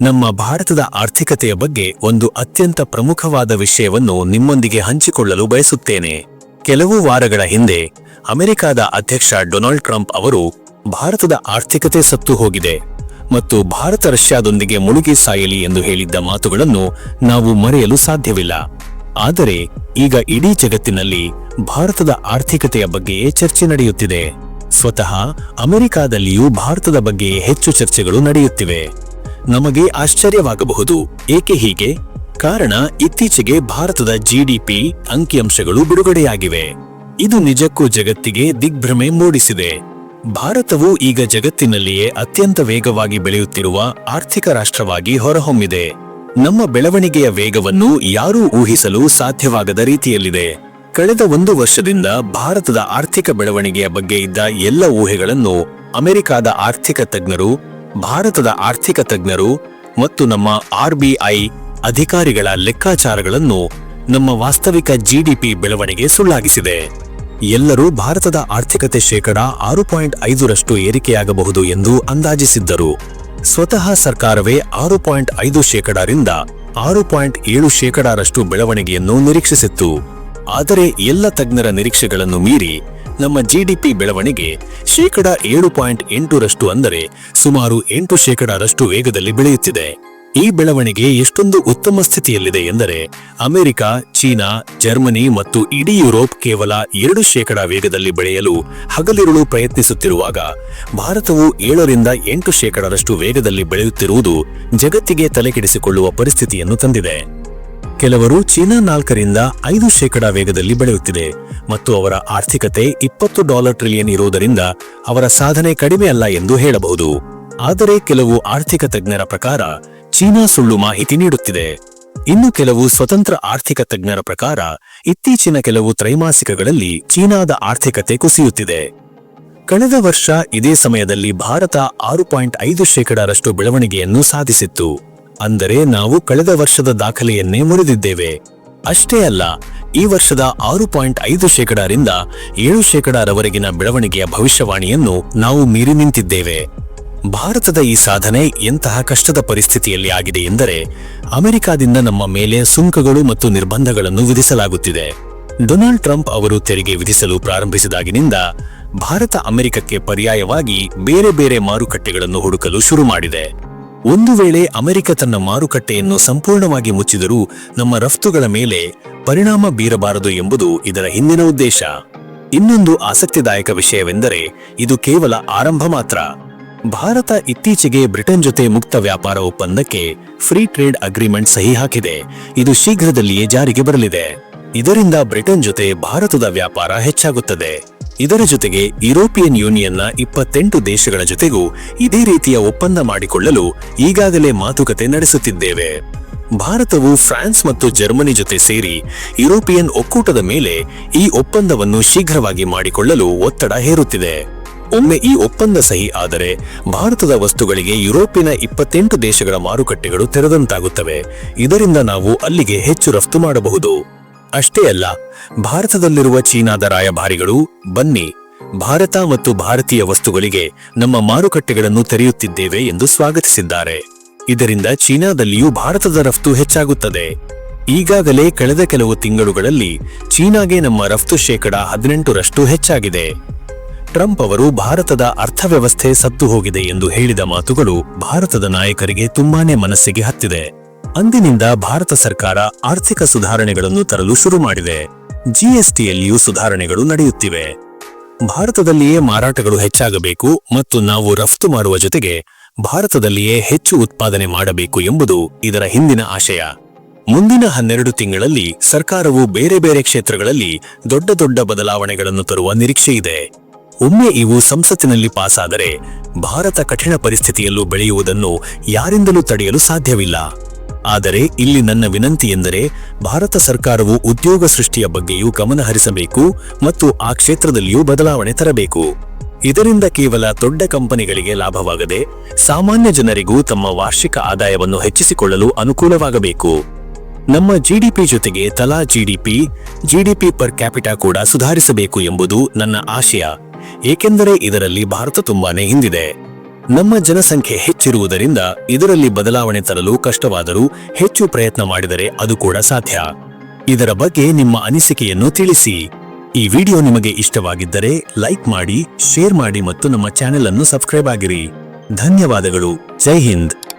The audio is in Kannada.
ನಮ್ಮ ಭಾರತದ ಆರ್ಥಿಕತೆಯ ಬಗ್ಗೆ ಒಂದು ಅತ್ಯಂತ ಪ್ರಮುಖವಾದ ವಿಷಯವನ್ನು ನಿಮ್ಮೊಂದಿಗೆ ಹಂಚಿಕೊಳ್ಳಲು ಬಯಸುತ್ತೇನೆ. ಕೆಲವು ವಾರಗಳ ಹಿಂದೆ ಅಮೆರಿಕಾದ ಅಧ್ಯಕ್ಷ ಡೊನಾಲ್ಡ್ ಟ್ರಂಪ್ ಅವರು ಭಾರತದ ಆರ್ಥಿಕತೆ ಸತ್ತು ಹೋಗಿದೆ ಮತ್ತು ಭಾರತ ರಷ್ಯಾದೊಂದಿಗೆ ಮುಳುಗಿ ಸಾಯಲಿ ಎಂದು ಹೇಳಿದ್ದ ಮಾತುಗಳನ್ನು ನಾವು ಮರೆಯಲು ಸಾಧ್ಯವಿಲ್ಲ. ಆದರೆ ಈಗ ಇಡೀ ಜಗತ್ತಿನಲ್ಲಿ ಭಾರತದ ಆರ್ಥಿಕತೆಯ ಬಗ್ಗೆಯೇ ಚರ್ಚೆ ನಡೆಯುತ್ತಿದೆ. ಸ್ವತಃ ಅಮೆರಿಕಾದಲ್ಲಿಯೂ ಭಾರತದ ಬಗ್ಗೆ ಹೆಚ್ಚು ಚರ್ಚೆಗಳು ನಡೆಯುತ್ತಿವೆ. ನಮಗೆ ಆಶ್ಚರ್ಯವಾಗಬಹುದು. ಏಕೆ ಹೀಗೆ? ಕಾರಣ, ಇತ್ತೀಚೆಗೆ ಭಾರತದ ಜಿಡಿಪಿ ಅಂಕಿಅಂಶಗಳು ಬಿಡುಗಡೆಯಾಗಿವೆ. ಇದು ನಿಜಕ್ಕೂ ಜಗತ್ತಿಗೆ ದಿಗ್ಭ್ರಮೆ ಮೂಡಿಸಿದೆ. ಭಾರತವು ಈಗ ಜಗತ್ತಿನಲ್ಲಿಯೇ ಅತ್ಯಂತ ವೇಗವಾಗಿ ಬೆಳೆಯುತ್ತಿರುವ ಆರ್ಥಿಕ ರಾಷ್ಟ್ರವಾಗಿ ಹೊರಹೊಮ್ಮಿದೆ. ನಮ್ಮ ಬೆಳವಣಿಗೆಯ ವೇಗವನ್ನು ಯಾರೂ ಊಹಿಸಲು ಸಾಧ್ಯವಾಗದ ರೀತಿಯಲ್ಲಿದೆ. ಕಳೆದ ಒಂದು ವರ್ಷದಿಂದ ಭಾರತದ ಆರ್ಥಿಕ ಬೆಳವಣಿಗೆಯ ಬಗ್ಗೆ ಇದ್ದ ಎಲ್ಲ ಊಹೆಗಳನ್ನು ಅಮೆರಿಕಾದ ಆರ್ಥಿಕ ತಜ್ಞರು ಭಾರತದ ಆರ್ಥಿಕ ತಜ್ಞರು ಮತ್ತು ನಮ್ಮ ಆರ್ಬಿಐ ಅಧಿಕಾರಿಗಳ ಲೆಕ್ಕಾಚಾರಗಳನ್ನು ನಮ್ಮ ವಾಸ್ತವಿಕ ಜಿಡಿಪಿ ಬೆಳವಣಿಗೆ ಸುಳ್ಳಾಗಿಸಿದೆ. ಎಲ್ಲರೂ ಭಾರತದ ಆರ್ಥಿಕತೆ ಶೇಕಡ ಆರು ಪಾಯಿಂಟ್ ಐದರಷ್ಟು ಏರಿಕೆಯಾಗಬಹುದು ಎಂದು ಅಂದಾಜಿಸಿದ್ದರು. ಸ್ವತಃ ಸರ್ಕಾರವೇ ಆರು ಪಾಯಿಂಟ್ ಐದು ಶೇಕಡರಿಂದ ಆರು ಪಾಯಿಂಟ್ ಏಳು ಶೇಕಡಾರಷ್ಟು ಬೆಳವಣಿಗೆಯನ್ನು ನಿರೀಕ್ಷಿಸಿತ್ತು. ಆದರೆ ಎಲ್ಲ ತಜ್ಞರ ನಿರೀಕ್ಷೆಗಳನ್ನು ಮೀರಿ ನಮ್ಮ ಜಿಡಿಪಿ ಬೆಳವಣಿಗೆ ಶೇಕಡ ಏಳು ಪಾಯಿಂಟ್ ಎಂಟರಷ್ಟು ಅಂದರೆ ಸುಮಾರು ಎಂಟು ಶೇಕಡರಷ್ಟು ವೇಗದಲ್ಲಿ ಬೆಳೆಯುತ್ತಿದೆ. ಈ ಬೆಳವಣಿಗೆ ಎಷ್ಟೊಂದು ಉತ್ತಮ ಸ್ಥಿತಿಯಲ್ಲಿದೆ ಎಂದರೆ ಅಮೆರಿಕ, ಚೀನಾ, ಜರ್ಮನಿ ಮತ್ತು ಇಡೀ ಯುರೋಪ್ ಕೇವಲ ಎರಡು ಶೇಕಡ ವೇಗದಲ್ಲಿ ಬೆಳೆಯಲು ಹಗಲಿರುಳು ಪ್ರಯತ್ನಿಸುತ್ತಿರುವಾಗ ಭಾರತವು ಏಳರಿಂದ ಎಂಟು ಶೇಕಡರಷ್ಟು ವೇಗದಲ್ಲಿ ಬೆಳೆಯುತ್ತಿರುವುದು ಜಗತ್ತಿಗೆ ತಲೆಕೆಡಿಸಿಕೊಳ್ಳುವ ಪರಿಸ್ಥಿತಿಯನ್ನು ತಂದಿದೆ. ಕೆಲವರು ಚೀನಾ ನಾಲ್ಕರಿಂದ ಐದು ಶೇಕಡಾ ವೇಗದಲ್ಲಿ ಬೆಳೆಯುತ್ತಿದೆ ಮತ್ತು ಅವರ ಆರ್ಥಿಕತೆ ಇಪ್ಪತ್ತು ಡಾಲರ್ ಟ್ರಿಲಿಯನ್ ಇರುವುದರಿಂದ ಅವರ ಸಾಧನೆ ಕಡಿಮೆ ಅಲ್ಲ ಎಂದು ಹೇಳಬಹುದು. ಆದರೆ ಕೆಲವು ಆರ್ಥಿಕ ತಜ್ಞರ ಪ್ರಕಾರ ಚೀನಾ ಸುಳ್ಳು ಮಾಹಿತಿ ನೀಡುತ್ತಿದೆ. ಇನ್ನು ಕೆಲವು ಸ್ವತಂತ್ರ ಆರ್ಥಿಕ ತಜ್ಞರ ಪ್ರಕಾರ ಇತ್ತೀಚಿನ ಕೆಲವು ತ್ರೈಮಾಸಿಕಗಳಲ್ಲಿ ಚೀನಾದ ಆರ್ಥಿಕತೆ ಕುಸಿಯುತ್ತಿದೆ. ಕಳೆದ ವರ್ಷ ಇದೇ ಸಮಯದಲ್ಲಿ ಭಾರತ ಆರು ಪಾಯಿಂಟ್ ಐದು ಶೇಕಡಾರಷ್ಟು ಬೆಳವಣಿಗೆಯನ್ನು ಸಾಧಿಸಿತ್ತು. ಅಂದರೆ ನಾವು ಕಳೆದ ವರ್ಷದ ದಾಖಲೆಯನ್ನೇ ಮುರಿದಿದ್ದೇವೆ. ಅಷ್ಟೇ ಅಲ್ಲ, ಈ ವರ್ಷದ ಆರು ಪಾಯಿಂಟ್ ಐದು ಶೇಕಡಾರಿಂದ ಏಳು ಶೇಕಡಾರವರೆಗಿನ ಬೆಳವಣಿಗೆಯ ಭವಿಷ್ಯವಾಣಿಯನ್ನು ನಾವು ಮೀರಿ ನಿಂತಿದ್ದೇವೆ. ಭಾರತದ ಈ ಸಾಧನೆ ಎಂತಹ ಕಷ್ಟದ ಪರಿಸ್ಥಿತಿಯಲ್ಲಿ ಆಗಿದೆ ಎಂದರೆ, ಅಮೆರಿಕಾದಿಂದ ನಮ್ಮ ಮೇಲೆ ಸುಂಕಗಳು ಮತ್ತು ನಿರ್ಬಂಧಗಳನ್ನು ವಿಧಿಸಲಾಗುತ್ತಿದೆ. ಡೊನಾಲ್ಡ್ ಟ್ರಂಪ್ ಅವರು ತೆರಿಗೆ ವಿಧಿಸಲು ಪ್ರಾರಂಭಿಸಿದಾಗಿನಿಂದ ಭಾರತ ಅಮೆರಿಕಕ್ಕೆ ಪರ್ಯಾಯವಾಗಿ ಬೇರೆ ಬೇರೆ ಮಾರುಕಟ್ಟೆಗಳನ್ನು ಹುಡುಕಲು ಶುರು ಮಾಡಿದೆ. ಒಂದು ವೇಳೆ ಅಮೆರಿಕ ತನ್ನ ಮಾರುಕಟ್ಟೆಯನ್ನು ಸಂಪೂರ್ಣವಾಗಿ ಮುಚ್ಚಿದರೂ ನಮ್ಮ ರಫ್ತುಗಳ ಮೇಲೆ ಪರಿಣಾಮ ಬೀರಬಾರದು ಎಂಬುದು ಇದರ ಹಿಂದಿನ ಉದ್ದೇಶ. ಇನ್ನೊಂದು ಆಸಕ್ತಿದಾಯಕ ವಿಷಯವೆಂದರೆ ಇದು ಕೇವಲ ಆರಂಭ ಮಾತ್ರ. ಭಾರತ ಇತ್ತೀಚೆಗೆ ಬ್ರಿಟನ್ ಜೊತೆ ಮುಕ್ತ ವ್ಯಾಪಾರ ಒಪ್ಪಂದಕ್ಕೆ ಫ್ರೀ ಟ್ರೇಡ್ ಅಗ್ರಿಮೆಂಟ್ ಸಹಿ ಹಾಕಿದೆ. ಇದು ಶೀಘ್ರದಲ್ಲಿಯೇ ಜಾರಿಗೆ ಬರಲಿದೆ. ಇದರಿಂದ ಬ್ರಿಟನ್ ಜೊತೆ ಭಾರತದ ವ್ಯಾಪಾರ ಹೆಚ್ಚಾಗುತ್ತದೆ. ಇದರ ಜೊತೆಗೆ ಯುರೋಪಿಯನ್ ಯೂನಿಯನ್ನ ಇಪ್ಪತ್ತೆಂಟು ದೇಶಗಳ ಜೊತೆಗೂ ಇದೇ ರೀತಿಯ ಒಪ್ಪಂದ ಮಾಡಿಕೊಳ್ಳಲು ಈಗಾಗಲೇ ಮಾತುಕತೆ ನಡೆಸುತ್ತಿದ್ದೇವೆ. ಭಾರತವು ಫ್ರಾನ್ಸ್ ಮತ್ತು ಜರ್ಮನಿ ಜೊತೆ ಸೇರಿ ಯುರೋಪಿಯನ್ ಒಕ್ಕೂಟದ ಮೇಲೆ ಈ ಒಪ್ಪಂದವನ್ನು ಶೀಘ್ರವಾಗಿ ಮಾಡಿಕೊಳ್ಳಲು ಒತ್ತಡ ಹೇರುತ್ತಿದೆ. ಒಮ್ಮೆ ಈ ಒಪ್ಪಂದ ಸಹಿ ಆದರೆ ಭಾರತದ ವಸ್ತುಗಳಿಗೆ ಯುರೋಪಿನ ಇಪ್ಪತ್ತೆಂಟು ದೇಶಗಳ ಮಾರುಕಟ್ಟೆಗಳು ತೆರೆದಂತಾಗುತ್ತವೆ. ಇದರಿಂದ ನಾವು ಅಲ್ಲಿಗೆ ಹೆಚ್ಚು ರಫ್ತು ಮಾಡಬಹುದು. ಅಷ್ಟೇ ಅಲ್ಲ, ಭಾರತದಲ್ಲಿರುವ ಚೀನಾದ ರಾಯಭಾರಿಗಳು, ಬನ್ನಿ, ಭಾರತ ಮತ್ತು ಭಾರತೀಯ ವಸ್ತುಗಳಿಗೆ ನಮ್ಮ ಮಾರುಕಟ್ಟೆಗಳನ್ನು ತೆರೆಯುತ್ತಿದ್ದೇವೆ ಎಂದು ಸ್ವಾಗತಿಸಿದ್ದಾರೆ. ಇದರಿಂದ ಚೀನಾದಲ್ಲಿಯೂ ಭಾರತದ ರಫ್ತು ಹೆಚ್ಚಾಗುತ್ತದೆ. ಈಗಾಗಲೇ ಕಳೆದ ಕೆಲವು ತಿಂಗಳುಗಳಲ್ಲಿ ಚೀನಾಗೆ ನಮ್ಮ ರಫ್ತು ಶೇಕಡ ಹದಿನೆಂಟರಷ್ಟು ಹೆಚ್ಚಾಗಿದೆ. ಟ್ರಂಪ್ ಅವರು ಭಾರತದ ಅರ್ಥವ್ಯವಸ್ಥೆ ಸತ್ತು ಹೋಗಿದೆ ಎಂದು ಹೇಳಿದ ಮಾತುಗಳು ಭಾರತದ ನಾಯಕರಿಗೆ ತುಂಬಾನೇ ಮನಸ್ಸಿಗೆ ಹತ್ತಿದೆ. ಅಂದಿನಿಂದ ಭಾರತ ಸರ್ಕಾರ ಆರ್ಥಿಕ ಸುಧಾರಣೆಗಳನ್ನು ತರಲು ಶುರು ಮಾಡಿದೆ. ಜಿಎಸ್ಟಿಯಲ್ಲಿಯೂ ಸುಧಾರಣೆಗಳು ನಡೆಯುತ್ತಿವೆ. ಭಾರತದಲ್ಲಿಯೇ ಮಾರಾಟಗಳು ಹೆಚ್ಚಾಗಬೇಕು ಮತ್ತು ನಾವು ರಫ್ತು ಮಾಡುವ ಜೊತೆಗೆ ಭಾರತದಲ್ಲಿಯೇ ಹೆಚ್ಚು ಉತ್ಪಾದನೆ ಮಾಡಬೇಕು ಎಂಬುದು ಇದರ ಹಿಂದಿನ ಆಶಯ. ಮುಂದಿನ ಹನ್ನೆರಡು ತಿಂಗಳಲ್ಲಿ ಸರ್ಕಾರವು ಬೇರೆ ಬೇರೆ ಕ್ಷೇತ್ರಗಳಲ್ಲಿ ದೊಡ್ಡ ದೊಡ್ಡ ಬದಲಾವಣೆಗಳನ್ನು ತರುವ ನಿರೀಕ್ಷೆ ಇದೆ. ಒಮ್ಮೆ ಇವು ಸಂಸತ್ತಿನಲ್ಲಿ ಪಾಸಾದರೆ ಭಾರತ ಕಠಿಣ ಪರಿಸ್ಥಿತಿಯಲ್ಲೂ ಬೆಳೆಯುವುದನ್ನು ಯಾರಿಂದಲೂ ತಡೆಯಲು ಸಾಧ್ಯವಿಲ್ಲ. ಆದರೆ ಇಲ್ಲಿ ನನ್ನ ವಿನಂತಿ ಎಂದರೆ ಭಾರತ ಸರ್ಕಾರವು ಉದ್ಯೋಗ ಸೃಷ್ಟಿಯ ಬಗ್ಗೆಯೂ ಗಮನ ಹರಿಸಬೇಕು ಮತ್ತು ಆ ಕ್ಷೇತ್ರದಲ್ಲಿಯೂ ಬದಲಾವಣೆ ತರಬೇಕು. ಇದರಿಂದ ಕೇವಲ ದೊಡ್ಡ ಕಂಪನಿಗಳಿಗೆ ಲಾಭವಾಗದೆ ಸಾಮಾನ್ಯ ಜನರಿಗೂ ತಮ್ಮ ವಾರ್ಷಿಕ ಆದಾಯವನ್ನು ಹೆಚ್ಚಿಸಿಕೊಳ್ಳಲು ಅನುಕೂಲವಾಗಬೇಕು. ನಮ್ಮ ಜಿಡಿಪಿ ಜೊತೆಗೆ ತಲಾ ಜಿಡಿಪಿ ಜಿಡಿಪಿ ಪರ್ ಕ್ಯಾಪಿಟಾ ಕೂಡ ಸುಧಾರಿಸಬೇಕು ಎಂಬುದು ನನ್ನ ಆಶಯ. ಏಕೆಂದರೆ ಇದರಲ್ಲಿ ಭಾರತ ತುಂಬಾನೇ ಹಿಂದಿದೆ. ನಮ್ಮ ಜನಸಂಖ್ಯೆ ಹೆಚ್ಚಿರುವುದರಿಂದ ಇದರಲ್ಲಿ ಬದಲಾವಣೆ ತರಲು ಕಷ್ಟವಾದರೂ ಹೆಚ್ಚು ಪ್ರಯತ್ನ ಮಾಡಿದರೆ ಅದು ಕೂಡ ಸಾಧ್ಯ. ಇದರ ಬಗ್ಗೆ ನಿಮ್ಮ ಅನಿಸಿಕೆಯನ್ನು ತಿಳಿಸಿ. ಈ ವಿಡಿಯೋ ನಿಮಗೆ ಇಷ್ಟವಾಗಿದ್ದರೆ ಲೈಕ್ ಮಾಡಿ, ಶೇರ್ ಮಾಡಿ ಮತ್ತು ನಮ್ಮ ಚಾನೆಲ್ ಅನ್ನು ಸಬ್ಸ್ಕ್ರೈಬ್ ಆಗಿರಿ. ಧನ್ಯವಾದಗಳು. ಜೈ ಹಿಂದ್.